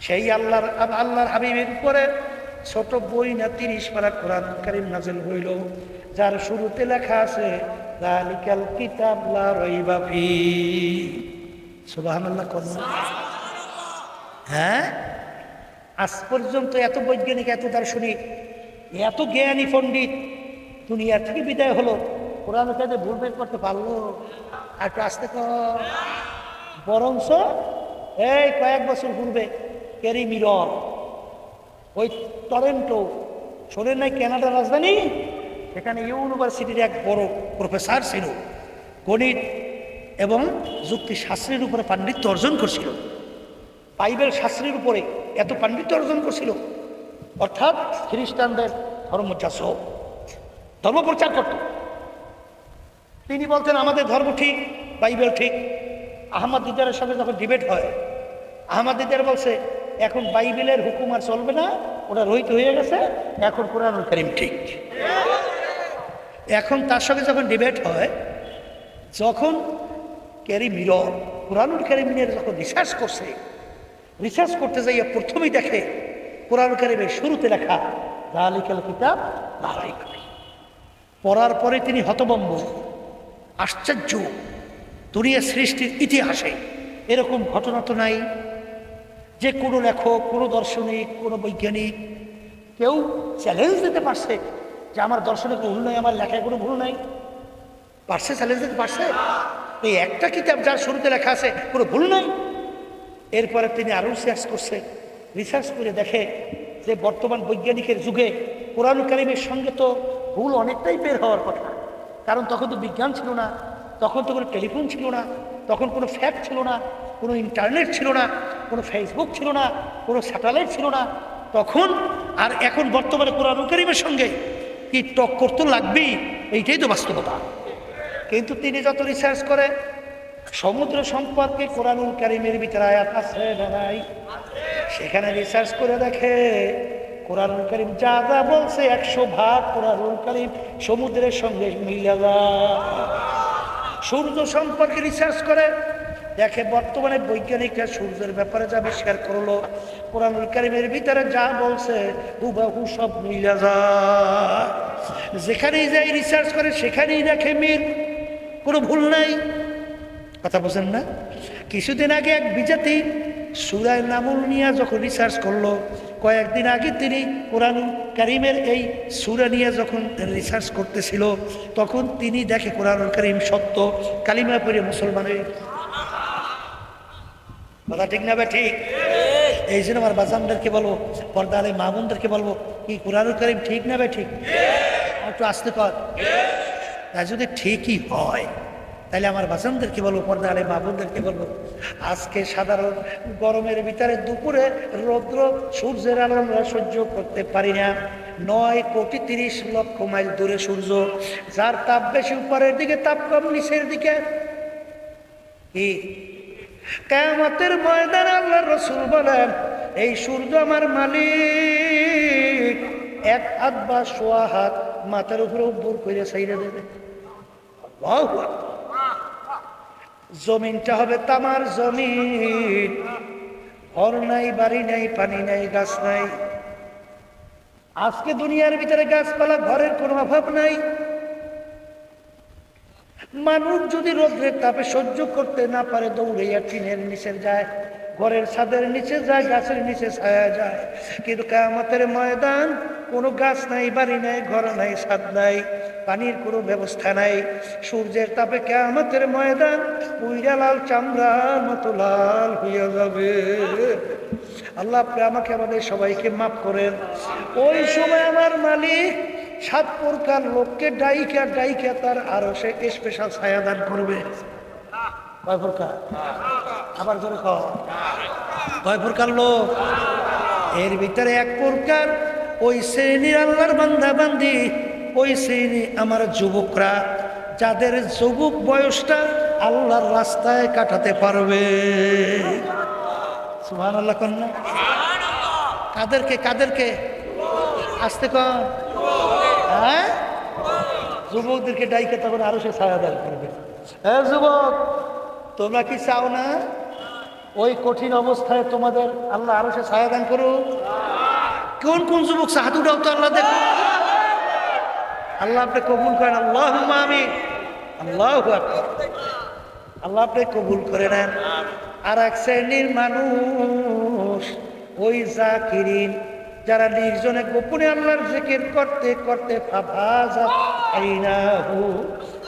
সেই আল্লাহর আল্লাহর হাবিবের উপরে ছোট বই না তিরিশ পারা কোরআন কারিম নাজেল হইল যার শুরুতে লেখা আছে জালিকাল কিতাব লা রাইবা ফি। সুবহানাল্লাহ কোন হ্যাঁ? আজ পর্যন্ত এত বৈজ্ঞানিক এত দার্শনিক এত জ্ঞানী পণ্ডিত দুনিয়া থেকে বিদায় হলো কোরআন কাজে ভুল বের করতে পারল? আর একটু আসতে কর। বরংস এই কয়েক বছর পূর্বে ক্যারি মিরর। ওই টরেন্টো। শোনেন নাই কানাডার রাজধানী? সেখানে ইউনিভার্সিটির এক বড় প্রফেসর ছিল। গণিত এবং যুক্তি যুক্তিশাস্ত্রের উপরে পাণ্ডিত্য অর্জন করছিল। বাইবেল শাস্ত্রের উপরে এত পাণ্ডিত্য অর্জন করছিল। অর্থাৎ খ্রিস্টানদের ধর্মচাষ ধর্ম প্রচার করত। তিনি বলতেন, আমাদের ধর্ম ঠিক, বাইবেল ঠিক। আহমদ দিদারের সঙ্গে যখন ডিবেট হয়, আহমদ দিদার বলছে এখন বাইবেলের হুকুম আর চলবে না ওটা রহিত হয়ে গেছে, এখন কোরআনুল করিম ঠিক। এখন তার সঙ্গে যখন ডিবেট হয়, যখন ক্যারি মিরর কোরআনুল ক্যারিমিনের যখন রিসার্চ করছে রিসার্চ করতে যাইয়া প্রথমেই দেখে কোরআন কারিমের শুরুতে লেখা লালিকাল কিতাব লালাই পড়ার পরে তিনি হতবম্ব আশ্চর্য দুনিয়া সৃষ্টির ইতিহাসে এরকম ঘটনা তো নাই। যে কোনো লেখক, কোনো দার্শনিক, কোনো বৈজ্ঞানিক কেউ চ্যালেঞ্জ দিতে পারছে যে আমার দর্শনে ভুল নাই, আমার লেখায় কোনো ভুল নাই। পারছে চ্যালেঞ্জ দিতে পারছে? এই একটা কিতাব যার শুরুতে লেখা আছে, কোনো ভুল নাই। এরপরে তিনি আরও রিসার্চ করছে। রিসার্চ করে দেখে যে বর্তমান বৈজ্ঞানিকের যুগে কোরআন কারিমের সঙ্গে তো ভুল অনেকটাই বের হওয়ার কথা। কারণ তখন তো বিজ্ঞান ছিল না, তখন তো কোনো টেলিফোন ছিল না, তখন কোনো ফ্যাক্ট ছিল না, কোনো ইন্টারনেট ছিল না। কোনো ফেসবুক ছিল না, কোনো স্যাটেলাইট ছিল না। তখন আর এখন বর্তমানে কোরআন কারিমের সঙ্গে কি টক্কর তো লাগবেই, এইটাই তো বাস্তবতা। কিন্তু তিনি যত রিসার্চ করে, সমুদ্র সম্পর্কে কোরআনুল কারিমের ভিতরে আয়াত আছে না নাই? সেখানে রিসার্চ করে দেখে কোরআনুল করিম যা যা বলছে, একশো ভাগ কোরআনুল করিম সমুদ্রের সঙ্গে মিলে যা সূর্য সম্পর্কে রিসার্চ করে দেখে বর্তমানে বৈজ্ঞানিকরা সূর্যের ব্যাপারে যা আবিষ্কার করল, কোরআনুল কারিমের ভিতরে যা বলছে, হুবাহু সব মিলে যায় যেখানেই যাই রিসার্চ করে, সেখানেই দেখে মিল। কোনো ভুল নাই। কথা বোঝেন না? কিছুদিন আগে এক বিজাতি সুরায় নামুল নিয়ে যখন রিসার্চ করল, কয়েকদিন আগে তিনি কোরআন কারিমের এই সুরা নিয়ে যখন রিসার্চ করতেছিল, তখন তিনি দেখে কোরআন করিম সত্য, কালিমা পরে মুসলমান গেছে। কথা ঠিক না ঠিক? এই জন্য আমার বাজানদেরকে বলব পর্দা আলী মামুনদেরকে বলব, কি কোরআন করিম ঠিক না ঠিক? একটু আসতে কর। তা যদি ঠিকই হয়, তাহলে আমার বাসনদেরকে বলব পর্দা আলে বাবুদেরকে বলব, আজকে সাধারণ গরমের ভিতরে দুপুরে রৌদ্র সূর্যের আলো আমরা সহ্য করতে পারি না। নয় কোটি তিরিশ লক্ষ মাইল দূরে সূর্য, যার তাপ বেশি উপরের দিকে, তাপ কম নিচের দিকে। কি কেমতের ময়দান আল্লাহ রসুল বলেন, এই সূর্য আমার মালিক। এক হাত বা সোয়া হাত মাথার উপরে দূর করে সাইরে দেবে। জমিনটা হবে তামার জমিন। ঘর নাই, বাড়ি নাই, পানি নাই, গাছ নাই। আজকে দুনিয়ার ভিতরে গাছপালা, ঘরের কোনো অভাব নাই। মানুষ যদি রোদ্রের তাপে সহ্য করতে না পারে, দৌড়াইয়া টিনের নিচে যায়, ঘরের ছাদের নিচে যায়, গাছের নিচে ছায়া যায়। কিন্তু কেমতের ময়দান, কোনো গাছ নাই, বাড়ি নাই, ঘর নাই, ছাদ নাই, পানির কোনো ব্যবস্থা নাই। সূর্যের তাপে কেমতের ময়দান, পুইরা লাল চামড়ার মতো লাল হইয়া যাবে। আল্লাহ আপনি আমাকে আমাদের সবাইকে মাফ করেন। ওই সময় আমার মালিক সাত প্রকার লোককে ডাইকা ডাইকা তার আরও সে স্পেশাল ছায়া দান করবে। কয় প্রকার? আবার ধরে কয় কয় প্রকার লোক? এর ভিতরে এক প্রকার ওই শ্রেণির আল্লাহর বান্দা বান্দি ওই শ্রেণি আমার যুবকরা যাদের যুবক বয়সটা আল্লাহর রাস্তায় কাটাতে পারবে। সুহান আল্লাহ কন্যা কাদেরকে কাদেরকে? আসতে কন। হ্যাঁ? যুবকদেরকে ডাইকে তখন আরও সে ছায়া দান করবে। হ্যাঁ যুবক, তোমরা কি চাও না? ওই কঠিন অবস্থায় তোমাদের আল্লাহ আরও সে ছায়া দান করুক। কোন কোন যুবক হাত উঠাও তো আল্লাহ দেখো। আল্লাহ আপনি কবুল করেন। আল্লাহ আমি আল্লাহ আল্লাহ আপনি কবুল করে নেন। আর এক শ্রেণির মানুষ, ওই জাকিরিন যারা নির্জনে গোপনে আল্লাহর জিকির করতে করতে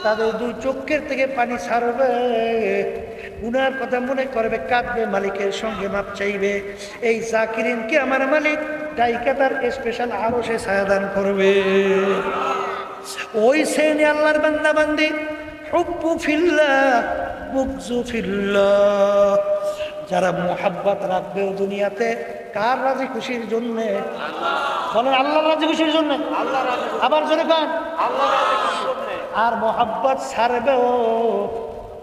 তাদের দুই চোখের থেকে পানি ছাড়বে। উনার কথা মনে করবে, কাঁদবে, মালিকের সঙ্গে মাপ চাইবে। এই জাকিরিনকে আমার মালিক ডাইকা তার স্পেশাল আরও সে ছায়াদান করবে। ওই শ্রেণি আল্লাহর বান্দা বান্দি হুব্বু ফিল্লাহ বুকজু ফিল্লাহ। যারা মোহাব্বত রাখবে দুনিয়াতে কার রাজি খুশির জন্য? বলেন, আল্লাহর রাজি খুশির জন্য। আবার জোরে কান। আর মোহাব্বত ও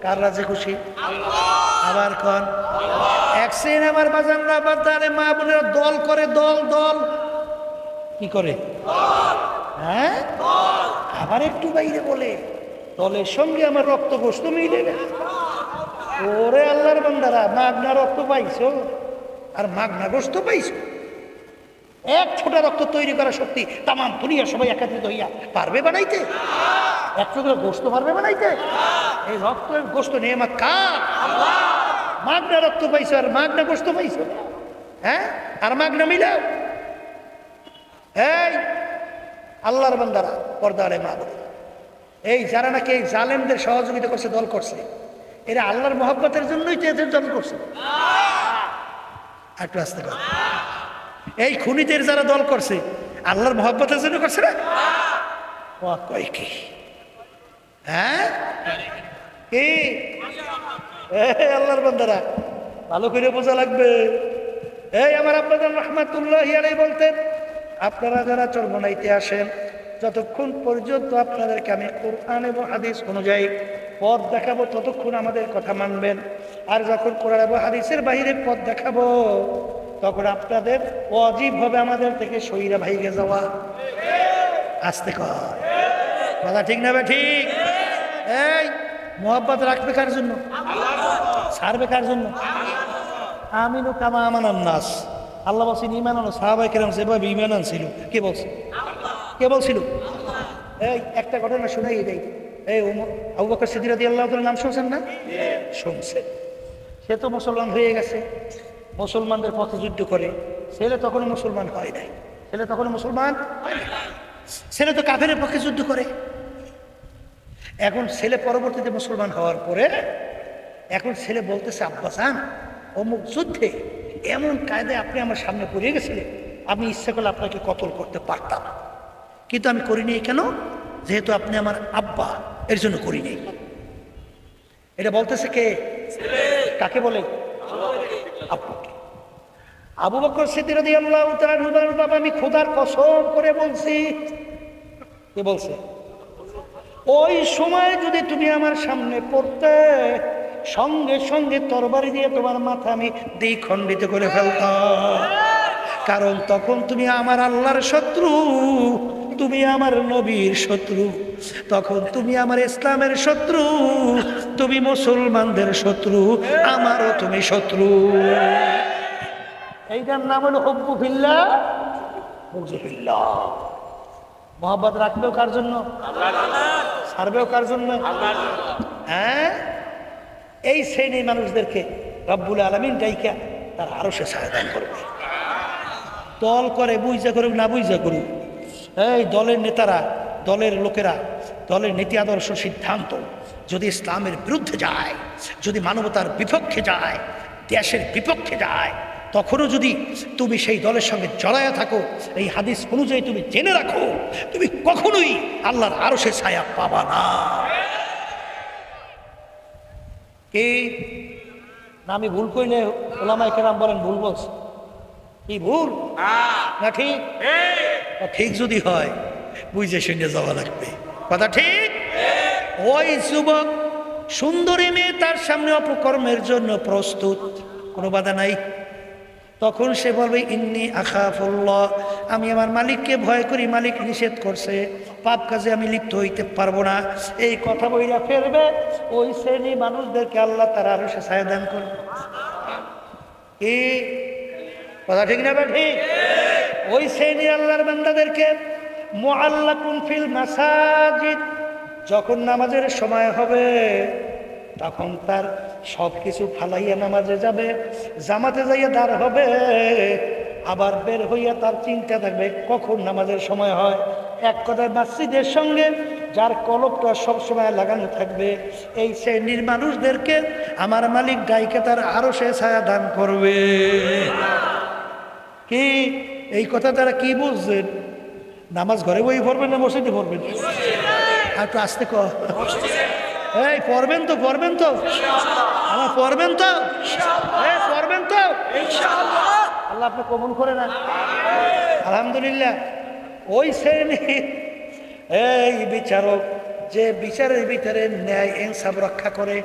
কার রাজি খুশি? আবার কন। এক সিন আমার বাজান না বাজারে মা বোনের দল করে, দল দল। কি করে? হ্যাঁ? আবার একটু বাইরে বলে। দলের সঙ্গে আমার রক্ত গোস্ত মিলে ওরে আল্লাহর বান্দারা, মা আপনার রক্ত পাইছো? আর মাগনা গোস্ত পাইছো? এক ফোঁটা রক্ত তৈরি করা শক্তি তামাম দুনিয়া সবাই একাত্রিত হইয়া পারবে বানাইতে? এক টুকরো গোস্ত পারবে বানাইতে? এই রক্ত গোস্ত নিয়ে আমার কার? মাগনা রক্ত পাইছো আর মাগনা গোস্ত পাইছো? হ্যাঁ? আর মাগনা মিলাও? এই, আল্লাহর বান্দারা, পর্দারে মা এই যারা নাকি এই জালেমদের সহযোগিতা করছে, দল করছে, এরা আল্লাহর মহব্বতের জন্যই তো এদের দল করছে। একটু আসতে কর এই খুনিদের যারা দল করছে, আল্লাহর মহব্বতের জন্য করছে না? কি? হ্যাঁ? আল্লাহর ভালো করে বোঝা লাগবে। এই, আমার রহমাতুল্লাহ ইয়ারাই বলতেন, আপনারা যারা যতক্ষণ পর্যন্ত আপনাদেরকে আমি কোরআন এবং হাদিস অনুযায়ী পথ দেখাবো ততক্ষণ আমাদের কথা মানবেন। আর যখন কোরআন এবং হাদিসের বাইরে পথ দেখাবো, তখন আপনাদের অজীব হবে আমাদের থেকে সইরা ভাইগে যাওয়া। আসতে কর। কথা ঠিক না ঠিক? এই, মোহাব্বত রাখবে কার জন্য? ছাড়বে কার জন্য? আমিনু কামা আমানান নাস। আল্লাহ বলছেন ইমান আনো সাহাবাই কেরাম সেভাবে ইমান আনছিল, কে বলছে? কে বলছিল? এই, একটা ঘটনা শুনাই দেই। এই আবু বকর সিদ্দিক রাদিয়াল্লাহু তাআলার নাম শুনছেন না? শুনছেন। সে তো মুসলমান হয়ে গেছে, মুসলমানদের পথে যুদ্ধ করে। ছেলে তখনও মুসলমান হয় নাই। ছেলে তখনও মুসলমান। ছেলে তো কাফের পক্ষে যুদ্ধ করে। এখন ছেলে পরবর্তীতে মুসলমান হওয়ার পরে এখন ছেলে বলতেছে আব্বাসান অমুক যুদ্ধে এমন কায়দায় আপনি আমার সামনে পড়ে গেছিলেন। আমি ইচ্ছা করলে আপনাকে কতল করতে পারতাম। কিন্তু আমি করিনি কেন? যেহেতু আপনি আমার আব্বা। এর জন্য করিনি এটা বলতেছে কে? কাকে বলে? আবু বকর তাআলা হুদার বাবা, আমি খোদার কসম করে বলছি। কে বলছে? ওই সময় যদি তুমি আমার সামনে পড়তে, সঙ্গে সঙ্গে তরবারি দিয়ে তোমার মাথা আমি দ্বিখণ্ডিত করে ফেলতাম। কারণ তখন তুমি আমার আল্লাহর শত্রু। তুমি আমার নবীর শত্রু, তখন তুমি আমার ইসলামের শত্রু, তুমি মুসলমানদের শত্রু, আমারও তুমি শত্রু। এইটার নাম হলো হব্বু মোহাম্মদ রাখবেও কার জন্য? সারবেও কার জন্য? হ্যাঁ? এই শ্রেণির মানুষদেরকে রব্বুল আলমিন ডাইকা তার আরও সে সাহায্য করবে। দল করে বুঝা করুক, না বুঝা করুক এই দলের নেতারা দলের লোকেরা দলের নীতি আদর্শ সিদ্ধান্ত যদি ইসলামের বিরুদ্ধে যায় যদি মানবতার বিপক্ষে যায় দেশের বিপক্ষে যায় তখনও যদি তুমি সেই দলের সঙ্গে জড়ায়া থাকো এই হাদিস অনুযায়ী তুমি জেনে রাখো তুমি কখনোই আল্লাহর আরও সে ছায়া পাবা না। কি? না আমি ভুল করি না ওলামাই কেরাম বলেন ভুল বলছে। কি ভুল? না ঠিক? ঠিক যদি হয়, বুঝে শুনে যাওয়া লাগবে। কথা ঠিক? ওই যুবক সুন্দরী মেয়ে তার সামনে অপকর্মের জন্য প্রস্তুত। কোনো বাধা নাই। তখন সে বলবে, ইন্নি আখাফুল্লাহ, আমি আমার মালিককে ভয় করি, মালিক নিষেধ করছে। পাপ কাজে আমি লিপ্ত হইতে পারব না। এই কথা বইরা ফেরবে, ওই শ্রেণি মানুষদেরকে আল্লাহ তারা আরও সে ছায়া দান করবে। কি কথা ঠিক না ঠিক? ওই শ্রেণির আল্লাহর বান্দাদেরকে ফিল মাসাজিদ। যখন নামাজের সময় হবে, তখন তার সব কিছু ফালাইয়া নামাজে যাবে, জামাতে যাইয়া দাঁড় হবে। আবার বের হইয়া তার চিন্তা থাকবে, কখন নামাজের সময় হয়। এক কথায় মসজিদের সঙ্গে যার কলপটা সবসময় লাগানো থাকবে, এই শ্রেণির মানুষদেরকে আমার মালিক ডাইকে তার আরও সে ছায়া দান করবে। কি? এই কথা তারা কি বুঝছেন নামাজ ঘরে বই পড়বেন না মসজিদে পড়বেন? একটু আসতে ক এই, পড়বেন তো পড়বেন তো। আমার পড়বেন তো। পড়বেন তো। আল্লাহ আপনি কবুল করে না। আলহামদুলিল্লাহ। ওই শ্রেণি, এই বিচারক যে বিচারের ভিতরে ন্যায়, ইনসাফ রক্ষা করে,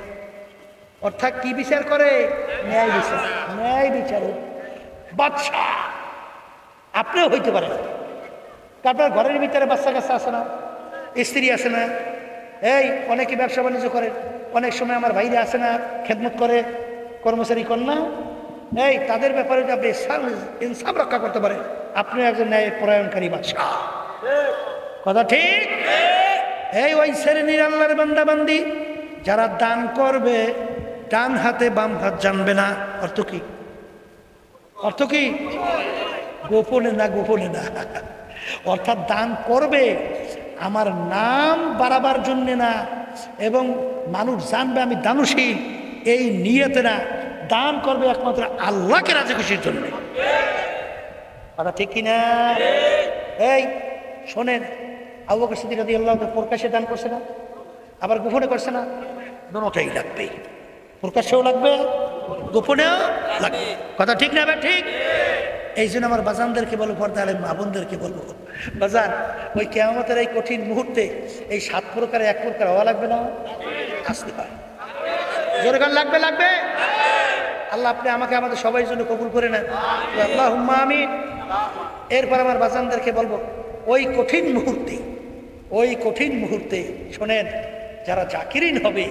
অর্থাৎ কি বিচার করে? ন্যায় বিচার। ন্যায় বিচারক। বাদশাহ। আপনিও হইতে পারেন। তারপর ঘরের ভিতরে বাচ্চা কাচ্চা আছে না, স্ত্রী আছে না। এই, অনেকে ব্যবসা বাণিজ্য করে, অনেক সময় আমার ভাইরা আছে না, খেদমত করে, কর্মচারী কন্যা এই, তাদের ব্যাপারে যদি আপনি ইনসাফ- রক্ষা করতে পারেন আপনি একজন ন্যায় পরায়ণকারী বাদশাহ। কথা ঠিক? এই, ওই শ্রেণির আল্লাহর বান্দাবান্দি, যারা দান করবে, ডান হাতে বাম হাত জানবে না। অর্থ কি? অর্থ কি? গোপনে না গোপনে না। অর্থাৎ দান করবে, আমার নাম বাড়াবার জন্যে না, এবং মানুষ জানবে আমি দানশীল, এই নিয়েতে না। দান করবে একমাত্র আল্লাহকে রাজি খুশির জন্য। কথা ঠিক কিনা? এই, শোনেন, আবু আল্লাহ প্রকাশ্যে দান করছে না, আবার গোপনে করছে না। দোনোটাই লাগবে। প্রকাশ্যেও লাগবে, গোপনেও লাগবে। কথা ঠিক না ঠিক? এই জন্য আমার বাজানদেরকে বলব পর্দা আলেম মাবনদেরকে বলব। বাজান, ওই কেয়ামতের এই কঠিন মুহূর্তে এই সাত প্রকারে এক প্রকার হওয়া লাগবে না? আসতে হয় জোরে গান লাগবে লাগবে? আল্লাহ আপনি আমাকে, আমাদের সবাই জন্য কবুল করে নেন। আল্লাহ আমি এরপর আমার বাজানদেরকে বলব, ওই কঠিন মুহূর্তে, ওই কঠিন মুহূর্তে শোনেন, যারা জাকিরিন হবে,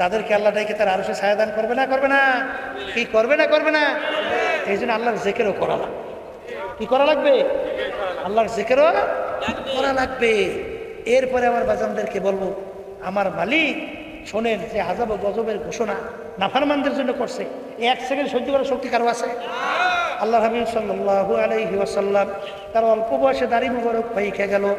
তাদেরকে আল্লাহ তার আরও সে ছায়াদান করবে না করবে না? কি করবে না করবে না? এই জন্য আল্লাহর জেকেরও করা লাগবে। কি করা লাগবে? আল্লাহর জেকেরও করা লাগবে। এরপরে আমার বাজানদেরকে বলব, আমার মালিক শোনেন যে আজাব ও গজবের ঘোষণা নাফারমানদের জন্য করছে। এক সেকেন্ড সহ্য করার শক্তি কারও আছে? আল্লাহ হাবিব সাল্লাহ আলাইহি ওয়াসাল্লাম তার অল্প বয়সে দাড়ি মুবারক পাইকে গেল।